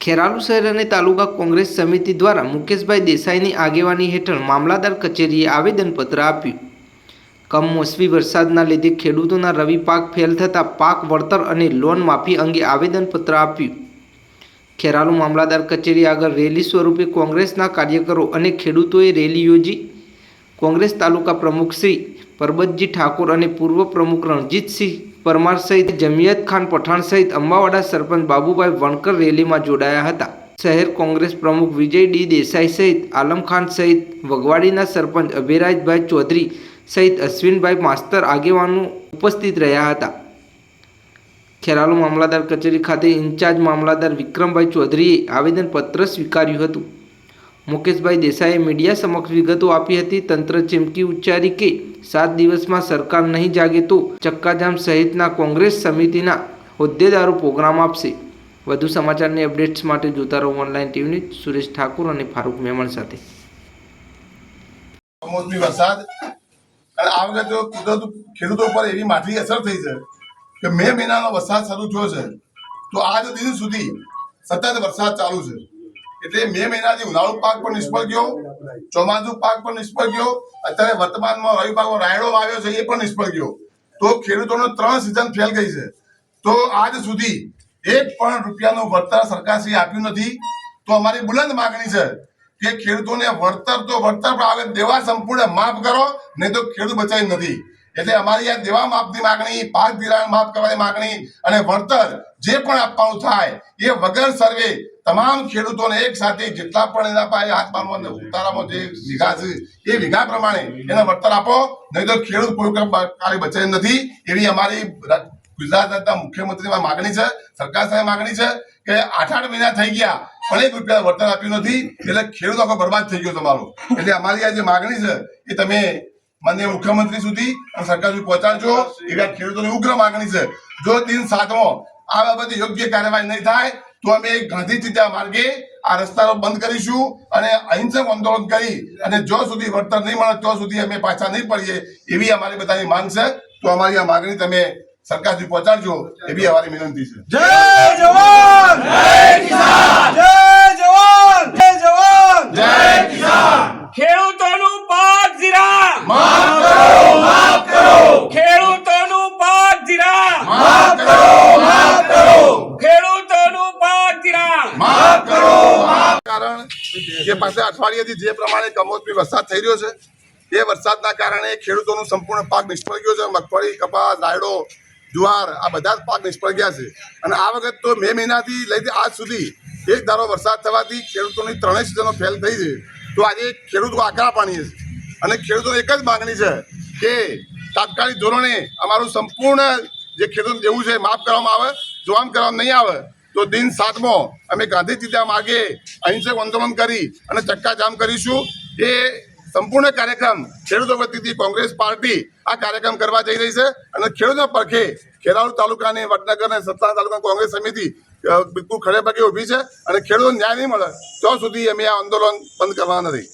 ખેરાલુ શહેર અને તાલુકા કોંગ્રેસ સમિતિ દ્વારા મુકેશભાઈ દેસાઈની આગેવાની હેઠળ મામલાદાર કચેરીએ આવેદનપત્ર આપ્યું. કમોસમી વરસાદના લીધે ખેડૂતોના રવિ પાક ફેલ થતાં પાક વળતર અને લોન માફી અંગે આવેદનપત્ર આપ્યું. ખેરાલુ મામલાદાર કચેરી આગળ રેલી સ્વરૂપે કોંગ્રેસના કાર્યકરો અને ખેડૂતોએ રેલી યોજી. કોંગ્રેસ તાલુકા પ્રમુખ શ્રી પરબતજી ઠાકોર અને પૂર્વ પ્રમુખ રણજીતસિંહ પરમાર સહિત જમિયત ખાન પઠાણ સહિત અંબાવાડા સરપંચ બાબુભાઈ વણકર રેલીમાં જોડાયા હતા. શહેર કોંગ્રેસ પ્રમુખ વિજય ડી દેસાઈ સહિત આલમખાન સહિત વગવાડીના સરપંચ અભિરાજભાઈ ચૌધરી સહિત અશ્વિનભાઈ માસ્તર આગેવાનો ઉપસ્થિત રહ્યા હતા. ખેરાલુ મામલાદાર કચેરી ખાતે ઇન્ચાર્જ મામલાદાર વિક્રમભાઈ ચૌધરીએ આવેદનપત્ર સ્વીકાર્યું હતું. મુકેશભાઈ દેસાઈએ મીડિયા સમક્ષ વિગતો આપી હતી, તંત્ર ચીમકી ઉચ્ચારી કે, સાત દિવસમાં સરકાર નહીં જાગે તો ચક્કાજામ સહિતના કોંગ્રેસ સમિતિના હોદ્દેદારો પ્રોગ્રામ આપશે. વધુ સમાચારની અપડેટ્સ માટે જોતા રહો ઓનલાઈન ટીવી સુરેશ ઠાકુર અને ફારૂક મેમણ સાથે. કમોસમી વરસાદ. અને આ વખતે કુદરત ખેડૂતો પર એવી માઠી અસર થઈ છે કે મે મહિનાનો વરસાદ શરૂ થયો છે. તો આજ દિન સુધી સતત વરસાદ ચાલુ છે. એટલે મે મહિનાથી ઉનાળુ પાક પણ નિષ્ફળ ગયો, ચોમાસુ પાક પણ નિષ્ફળ ગયો, અત્યારે વર્તમાનમાં રવિ પાકમાં રાયડો આવ્યો છે એ પણ નિષ્ફળ ગયો. તો ખેડૂતોનો ત્રણ સિઝન ફેલ ગઈ છે. તો આજ સુધી એક પણ રૂપિયાનું વળતર સરકારશ્રી આપ્યું નથી. તો અમારી બુલંદ માગણી છે કે ખેડૂતોને વળતર તો વળતર પણ આવે, દેવા સંપૂર્ણ માફ કરો, નહીં તો ખેડૂત બચાવી નથી. એટલે અમારી આ દેવા માફની માગણી, પાક ધિરાણ માફ કરવાની માગણી અને વળતર જે પણ આપવાનું થાય એ વગર સર્વે તમામ ખેડૂતોને એક સાથે જેટલા પણ એના પાસે હાથમાં ઉતારામાં જે વીઘા છે, એ વીઘા પ્રમાણે એને વળતર આપો. નહીં તો ખેડૂત કોઈ કાલે બચે નથી. એવી અમારી ગુજરાતના મુખ્યમંત્રીમાં માગણી છે, સરકાર સાહેબ માગણી છે કે આઠ આઠ મહિના થઈ ગયા, પણ એક રૂપિયા વળતર આપ્યું નથી. એટલે ખેડૂત આખો બરબાદ થઈ ગયો તમારો. એટલે અમારી આ જે માગણી છે, એ તમે માનનીય મુખ્યમંત્રી સુધી અને સરકાર સુધી પહોંચાડજો. એવી ખેડૂતોની ઉગ્ર માગણી છે. જો દિન સાતમો આ બાબતે યોગ્ય કાર્યવાહી નહીં થાય તો અમે ગાંધી ચિંતા માર્ગે આ રસ્તાનો બંધ કરીશું અને અહિંસક આંદોલન કરી અને જો સુધી વળતર નહીં મળે તો સુધી અમે પાછા નહીં પડીએ એવી અમારી બધાની માંગ છે. તો અમારી આ માગણી તમે સરકાર સુધી પહોંચાડજો એવી અમારી વિનંતી છે. જય જવાન! જય કિસાન! જય જવાન! જય જવાન! જય ખેડૂતોનું પાક ધિરાણ માફ કરો માફ કરો ખેડૂતોનું પાક ધિરાણ માફ કરો માફ કરો ખેડૂતોનું પાક ધિરાણ માફ કરો માફ કારણ પાછા અઠવાડિયાથી જે પ્રમાણે કમોસમી વરસાદ થઈ રહ્યો છે, એ વરસાદના કારણે ખેડૂતોનું સંપૂર્ણ પાક નિષ્ફળ ગયો છે. મગફળી, કપાસ, રાયડો, જુવાર, આ બધા જ પાક નિષ્ફળ ગયા છે. અને આ વખત તો મે મહિનાથી લઈને આજ સુધી એક ધારો વરસાદ થવાથી ખેડૂતોની ત્રણેય સિઝનો ફેલ થઈ છે. તો આજે ખેડૂતો આકરા પાણીએ છે. અને ખેડૂતોની એક જ માગણી છે કે તાત્કાલિક ધોરણે અમારું સંપૂર્ણ જે ખેડૂત દેવું છે, માફ કરવામાં આવે જો આમ કરવામાં નહીં આવે તો દિન સાતમો અમે ગાંધી ચિંતા માગે, અહિંસક આંદોલન કરી અને ચક્કાજામ કરીશું. એ સંપૂર્ણ કાર્યક્રમ ખેડૂતો વતીથી કોંગ્રેસ પાર્ટી આ કાર્યક્રમ કરવા જઈ રહી છે અને ખેડૂતોના પડખે ખેરાલુ તાલુકાની વડનગર અને સત્તા તાલુકા કોંગ્રેસ સમિતિ બિલકુલ ખડે પગે ઊભી છે અને ખેડૂતો ન્યાય નહીં મળે, ત્યાં સુધી અમે આ આંદોલન બંધ કરવાના નથી.